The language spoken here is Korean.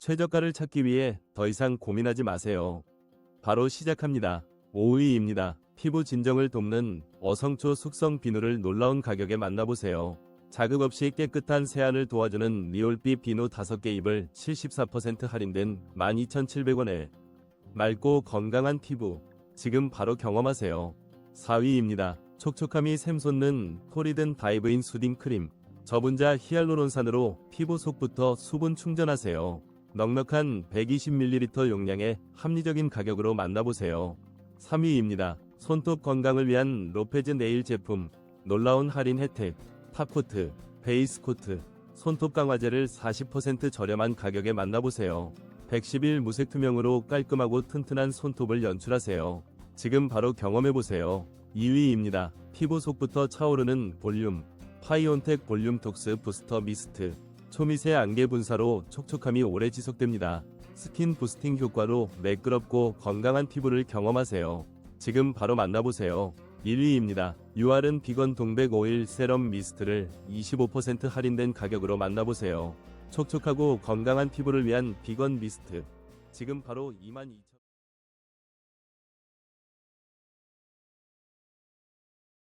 최저가를 찾기 위해 더 이상 고민하지 마세요. 바로 시작합니다. 5위입니다. 피부 진정을 돕는 어성초 숙성 비누를 놀라운 가격에 만나보세요. 자극 없이 깨끗한 세안을 도와주는 리올비 비누 5개 입을 74% 할인된 12,700원에 맑고 건강한 피부 지금 바로 경험하세요. 4위입니다. 촉촉함이 샘솟는 토리든 다이브인 수딩 크림 저분자 히알루론산으로 피부 속부터 수분 충전하세요. 넉넉한 120ml 용량의 합리적인 가격으로 만나보세요. 3위입니다. 손톱 건강을 위한 로페즈 네일 제품 놀라운 할인 혜택 탑코트, 베이스코트, 손톱 강화제를 40% 저렴한 가격에 만나보세요. 110일 무색 투명으로 깔끔하고 튼튼한 손톱을 연출하세요. 지금 바로 경험해보세요. 2위입니다. 피부 속부터 차오르는 볼륨, 파이온텍 볼륨 톡스 부스터 미스트. 초미세 안개 분사로 촉촉함이 오래 지속됩니다. 스킨 부스팅 효과로 매끄럽고 건강한 피부를 경험하세요. 지금 바로 만나보세요. 1위입니다. 유알은 비건 동백 오일 세럼 미스트를 25% 할인된 가격으로 만나보세요. 촉촉하고 건강한 피부를 위한 비건 미스트. 지금 바로 22,000